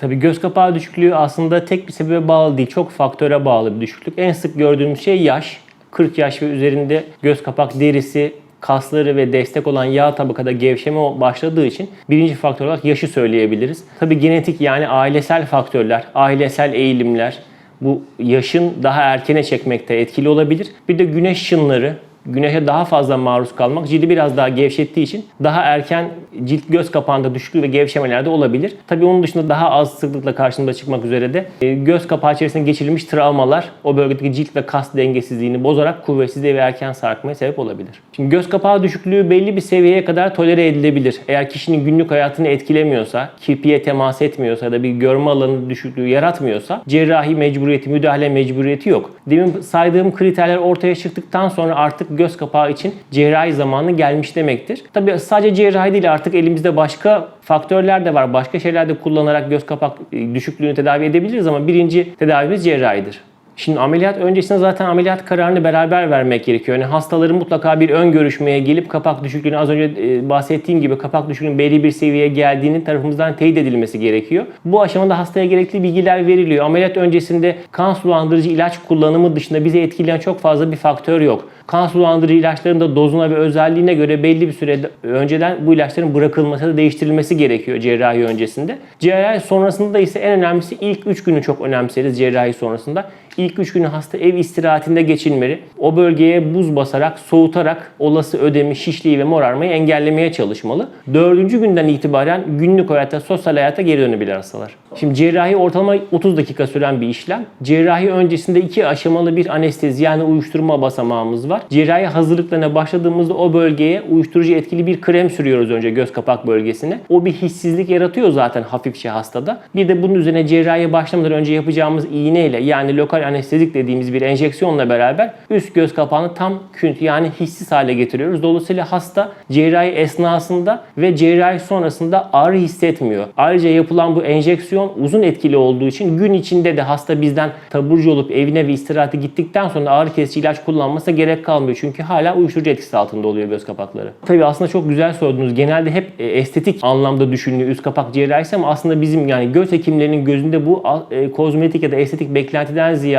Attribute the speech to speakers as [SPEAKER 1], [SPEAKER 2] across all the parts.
[SPEAKER 1] Tabii göz kapağı düşüklüğü aslında tek bir sebebe bağlı değil, çok faktöre bağlı bir düşüklük. En sık gördüğümüz şey yaş. 40 yaş ve üzerinde göz kapak derisi kasları ve destek olan yağ tabakada gevşeme başladığı için birinci faktör olarak yaşı söyleyebiliriz. Tabii genetik yani ailesel faktörler, ailesel eğilimler bu yaşın daha erkene çekmekte etkili olabilir. Bir de güneş ışınları, güneşe daha fazla maruz kalmak cildi biraz daha gevşettiği için daha erken cilt göz kapağında düşüklük ve gevşemeler de olabilir. Tabii onun dışında daha az sıklıkla karşımıza çıkmak üzere de e, göz kapağı içerisinde geçirilmiş travmalar o bölgedeki cilt ve kas dengesizliğini bozarak kuvvetsizliğe ve erken sarkmaya sebep olabilir. Şimdi göz kapağı düşüklüğü belli bir seviyeye kadar tolere edilebilir. Eğer kişinin günlük hayatını etkilemiyorsa, kirpiye temas etmiyorsa ya da bir görme alanı düşüklüğü yaratmıyorsa cerrahi mecburiyeti, müdahale mecburiyeti yok. Demin saydığım kriterler ortaya çıktıktan sonra artık göz kapağı için cerrahi zamanı gelmiş demektir. Tabii sadece cerrahi değil artık elimizde başka faktörler de var. Başka şeyler de kullanarak göz kapak e, düşüklüğünü tedavi edebiliriz ama birinci tedavimiz cerrahidir. Şimdi ameliyat öncesinde zaten ameliyat kararını beraber vermek gerekiyor. Yani hastaların mutlaka bir ön görüşmeye gelip kapak düşüklüğünü az önce e, bahsettiğim gibi kapak düşüklüğünün belli bir seviyeye geldiğinin tarafımızdan teyit edilmesi gerekiyor. Bu aşamada hastaya gerekli bilgiler veriliyor. Ameliyat öncesinde kan sulandırıcı ilaç kullanımı dışında bizi etkileyen çok fazla bir faktör yok. Kan sulandırıcı ilaçların da dozuna ve özelliğine göre belli bir süre önceden bu ilaçların bırakılması da değiştirilmesi gerekiyor cerrahi öncesinde. Cerrahi sonrasında ise en önemlisi ilk 3 günü çok önemseriz cerrahi sonrasında. İlk 3 günü hasta ev istirahatinde geçirmeli. O bölgeye buz basarak, soğutarak olası ödemi, şişliği ve morarmayı engellemeye çalışmalı. Dördüncü günden itibaren günlük hayata, sosyal hayata geri dönebilir hastalar. Şimdi cerrahi ortalama 30 dakika süren bir işlem. Cerrahi öncesinde iki aşamalı bir anestezi yani uyuşturma basamağımız var. Cerrahi hazırlıklarına başladığımızda o bölgeye uyuşturucu etkili bir krem sürüyoruz önce göz kapak bölgesine. O bir hissizlik yaratıyor zaten hafifçe hastada. Bir de bunun üzerine cerrahiye başlamadan önce yapacağımız iğneyle yani lokal anestezik dediğimiz bir enjeksiyonla beraber üst göz kapağını tam künt yani hissiz hale getiriyoruz. Dolayısıyla hasta cerrahi esnasında ve cerrahi sonrasında ağrı hissetmiyor. Ayrıca yapılan bu enjeksiyon uzun etkili olduğu için gün içinde de hasta bizden taburcu olup evine ve istirahate gittikten sonra ağrı kesici ilaç kullanmasa gerek kalmıyor. Çünkü hala uyuşturucu etkisi altında oluyor göz kapakları. Tabii aslında çok güzel sordunuz. Genelde hep e, estetik anlamda düşünülüyor üst kapak cerrahisi ama aslında bizim yani göz hekimlerinin gözünde bu e, kozmetik ya da estetik beklentiden ziyade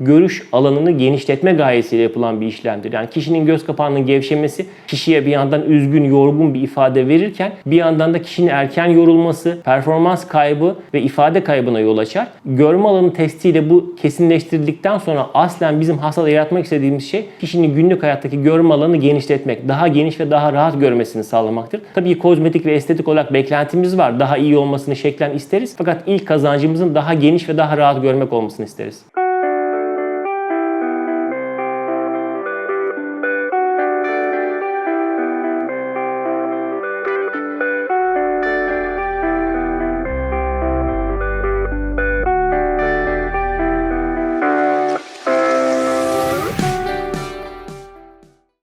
[SPEAKER 1] görüş alanını genişletme gayesiyle yapılan bir işlemdir. Yani kişinin göz kapağının gevşemesi kişiye bir yandan üzgün, yorgun bir ifade verirken bir yandan da kişinin erken yorulması, performans kaybı ve ifade kaybına yol açar. Görme alanı testiyle bu kesinleştirildikten sonra aslen bizim hastada yaratmak istediğimiz şey kişinin günlük hayattaki görme alanını genişletmek, daha geniş ve daha rahat görmesini sağlamaktır. Tabii ki kozmetik ve estetik olarak beklentimiz var. Daha iyi olmasını şeklen isteriz. Fakat ilk kazancımızın daha geniş ve daha rahat görmek olmasını isteriz.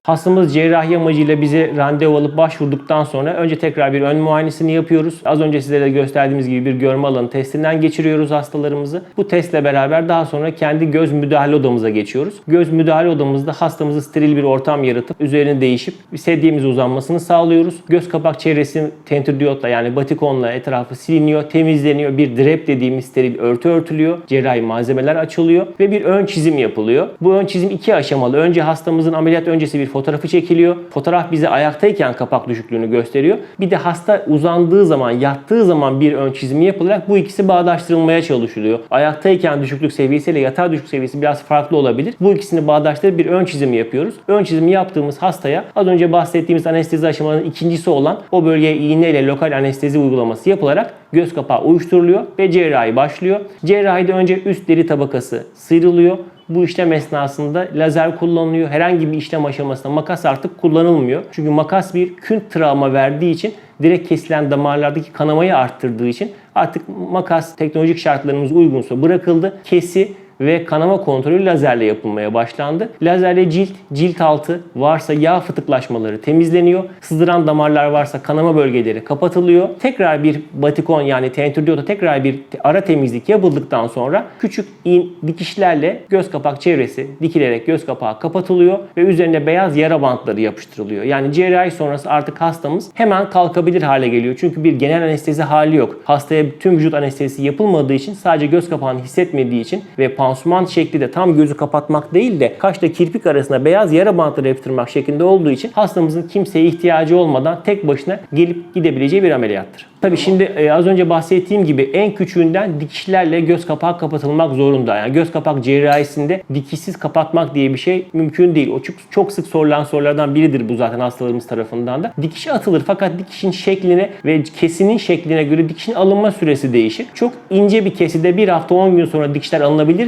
[SPEAKER 1] Hastamız cerrahi amacıyla bize randevu alıp başvurduktan sonra önce tekrar bir ön muayenesini yapıyoruz. Az önce sizlere de gösterdiğimiz gibi bir görme alanı testinden geçiriyoruz hastalarımızı. Bu testle beraber daha sonra kendi göz müdahale odamıza geçiyoruz. Göz müdahale odamızda hastamızı steril bir ortam yaratıp üzerine değişip sedyemize uzanmasını sağlıyoruz. Göz kapak çevresi tentürdiyotla yani batikonla etrafı siliniyor, temizleniyor. Bir drep dediğimiz steril örtü örtülüyor. Cerrahi malzemeler açılıyor ve bir ön çizim yapılıyor. Bu ön çizim iki aşamalı. Önce hastamızın ameliyat öncesi bir fotoğrafı çekiliyor. Fotoğraf bize ayaktayken kapak düşüklüğünü gösteriyor. Bir de hasta uzandığı zaman, yattığı zaman bir ön çizimi yapılarak bu ikisi bağdaştırılmaya çalışılıyor. Ayaktayken düşüklük seviyesiyle yatay düşüklük seviyesi biraz farklı olabilir. Bu ikisini bağdaştırıp bir ön çizimi yapıyoruz. Ön çizimi yaptığımız hastaya az önce bahsettiğimiz anestezi aşamalarının ikincisi olan o bölgeye iğneyle lokal anestezi uygulaması yapılarak göz kapağı uyuşturuluyor ve cerrahi başlıyor. Cerrahide önce üst deri tabakası sıyrılıyor. Bu işlem esnasında lazer kullanılıyor. Herhangi bir işlem aşamasında makas artık kullanılmıyor. Çünkü makas bir künt travma verdiği için direkt kesilen damarlardaki kanamayı arttırdığı için artık makas teknolojik şartlarımız uygunsa bırakıldı. Kesi ve kanama kontrolü lazerle yapılmaya başlandı. Lazerle cilt, cilt altı varsa yağ fıtıklaşmaları temizleniyor. Sızdıran damarlar varsa kanama bölgeleri kapatılıyor. Tekrar bir batikon yani tentürdiyota tekrar bir ara temizlik yapıldıktan sonra küçük in, dikişlerle göz kapak çevresi dikilerek göz kapağı kapatılıyor ve üzerine beyaz yara bantları yapıştırılıyor. Yani cerrahi sonrası artık hastamız hemen kalkabilir hale geliyor. Çünkü bir genel anestezi hali yok. Hastaya tüm vücut anestezisi yapılmadığı için sadece göz kapağını hissetmediği için ve pansuman şekli de tam gözü kapatmak değil de kaşla kirpik arasında beyaz yara bantları yapıştırmak şeklinde olduğu için hastamızın kimseye ihtiyacı olmadan tek başına gelip gidebileceği bir ameliyattır. Tabii şimdi e, az önce bahsettiğim gibi en küçüğünden dikişlerle göz kapağı kapatılmak zorunda. Yani göz kapak cerrahisinde dikişsiz kapatmak diye bir şey mümkün değil. O çok, çok sık sorulan sorulardan biridir bu zaten hastalarımız tarafından da. Dikişe atılır fakat dikişin şekline ve kesinin şekline göre dikişin alınma süresi değişir. Çok ince bir keside bir hafta 10 gün sonra dikişler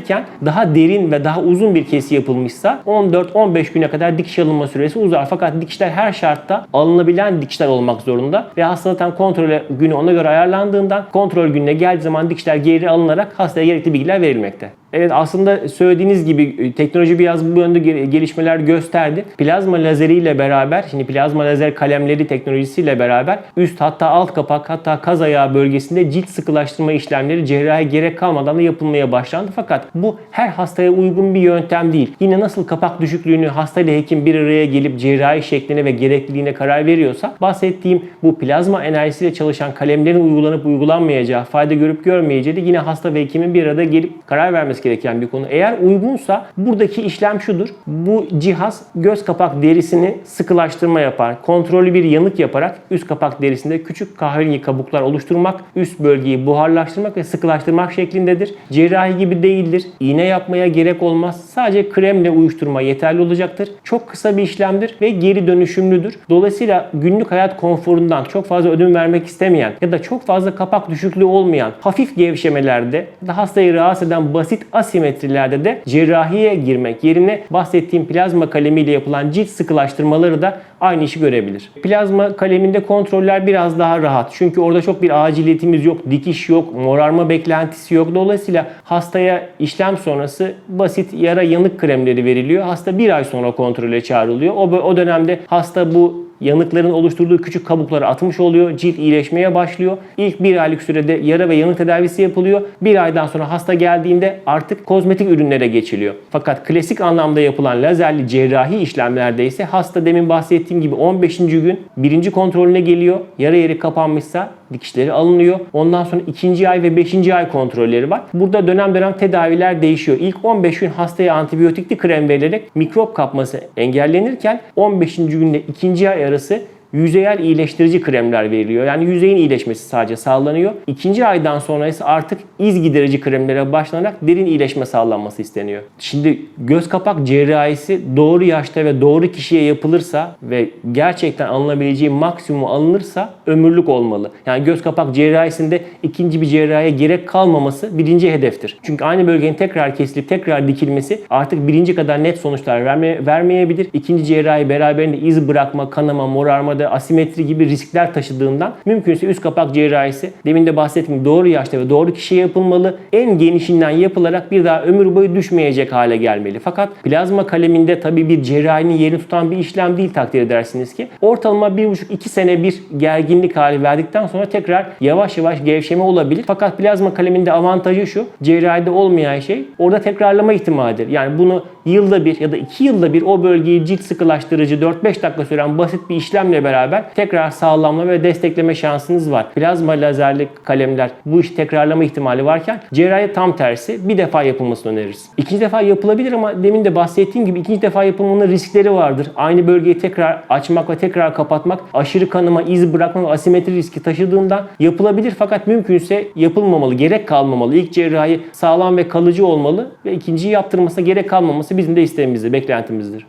[SPEAKER 1] alınabilirken daha derin ve daha uzun bir kesi yapılmışsa 14-15 güne kadar dikiş alınma süresi uzar. Fakat dikişler her şartta alınabilen dikişler olmak zorunda ve hasta zaten kontrole günü ona göre ayarlandığından kontrol gününe geldiği zaman dikişler geri alınarak hastaya gerekli bilgiler verilmekte. Evet aslında söylediğiniz gibi e, teknoloji biraz bu yönde gel- gelişmeler gösterdi. Plazma lazeriyle beraber, şimdi plazma lazer kalemleri teknolojisiyle beraber üst hatta alt kapak hatta kaz ayağı bölgesinde cilt sıkılaştırma işlemleri cerrahi gerek kalmadan da yapılmaya başlandı. Fakat bu her hastaya uygun bir yöntem değil. Yine nasıl kapak düşüklüğünü hastayla hekim bir araya gelip cerrahi şekline ve gerekliliğine karar veriyorsa bahsettiğim bu plazma enerjisiyle çalışan kalemlerin uygulanıp uygulanmayacağı, fayda görüp görmeyeceği de yine hasta ve hekimin bir arada gelip karar vermesi gereken bir konu. Eğer uygunsa buradaki işlem şudur. Bu cihaz göz kapak derisini sıkılaştırma yapar. Kontrollü bir yanık yaparak üst kapak derisinde küçük kahverengi kabuklar oluşturmak, üst bölgeyi buharlaştırmak ve sıkılaştırmak şeklindedir. Cerrahi gibi değildir. İğne yapmaya gerek olmaz. Sadece kremle uyuşturma yeterli olacaktır. Çok kısa bir işlemdir ve geri dönüşümlüdür. Dolayısıyla günlük hayat konforundan çok fazla ödün vermek istemeyen ya da çok fazla kapak düşüklüğü olmayan hafif gevşemelerde ya da hastayı rahatsız eden basit asimetrilerde de cerrahiye girmek yerine bahsettiğim plazma kalemiyle yapılan cilt sıkılaştırmaları da aynı işi görebilir. Plazma kaleminde kontroller biraz daha rahat. Çünkü orada çok bir aciliyetimiz yok, dikiş yok, morarma beklentisi yok. Dolayısıyla hastaya işlem sonrası basit yara yanık kremleri veriliyor. Hasta bir ay sonra kontrole çağrılıyor. O, o dönemde hasta bu yanıkların oluşturduğu küçük kabukları atmış oluyor. Cilt iyileşmeye başlıyor. İlk bir aylık sürede yara ve yanık tedavisi yapılıyor. Bir aydan sonra hasta geldiğinde artık kozmetik ürünlere geçiliyor. Fakat klasik anlamda yapılan lazerli cerrahi işlemlerde ise hasta demin bahsettiğim gibi 15. gün birinci kontrolüne geliyor. Yara yeri kapanmışsa dikişleri alınıyor. Ondan sonra ikinci ay ve beşinci ay kontrolleri var. Burada dönem dönem tedaviler değişiyor. İlk 15 gün hastaya antibiyotikli krem verilerek mikrop kapması engellenirken 15. günle ikinci ay arası yüzeyel iyileştirici kremler veriliyor. Yani yüzeyin iyileşmesi sadece sağlanıyor. İkinci aydan sonra ise artık iz giderici kremlere başlanarak derin iyileşme sağlanması isteniyor. Şimdi göz kapak cerrahisi doğru yaşta ve doğru kişiye yapılırsa ve gerçekten alınabileceği maksimum alınırsa ömürlük olmalı. Yani göz kapak cerrahisinde ikinci bir cerrahiye gerek kalmaması birinci hedeftir. Çünkü aynı bölgenin tekrar kesilip tekrar dikilmesi artık birinci kadar net sonuçlar verme, vermeyebilir. İkinci cerrahi beraberinde iz bırakma, kanama, morarma da asimetri gibi riskler taşıdığından mümkünse üst kapak cerrahisi demin de bahsettiğim doğru yaşta ve doğru kişiye yapılmalı. En genişinden yapılarak bir daha ömür boyu düşmeyecek hale gelmeli. Fakat plazma kaleminde tabii bir cerrahinin yerini tutan bir işlem değil takdir edersiniz ki. Ortalama 1,5-2 sene bir gerginlik hali verdikten sonra tekrar yavaş yavaş gevşeme olabilir. Fakat plazma kaleminde avantajı şu. Cerrahide olmayan şey orada tekrarlama ihtimalidir. Yani bunu yılda bir ya da iki yılda bir o bölgeyi cilt sıkılaştırıcı 4-5 dakika süren basit bir işlemle beraber tekrar sağlamlama ve destekleme şansınız var. Plazma lazerli kalemler bu işi tekrarlama ihtimali varken cerrahi tam tersi bir defa yapılmasını öneririz. İkinci defa yapılabilir ama demin de bahsettiğim gibi ikinci defa yapılmanın riskleri vardır. Aynı bölgeyi tekrar açmak ve tekrar kapatmak aşırı kanama, iz bırakma ve asimetri riski taşıdığından yapılabilir fakat mümkünse yapılmamalı, gerek kalmamalı. İlk cerrahi sağlam ve kalıcı olmalı ve ikinciyi yaptırmasına gerek kalmaması bizim de isteğimizdir, beklentimizdir.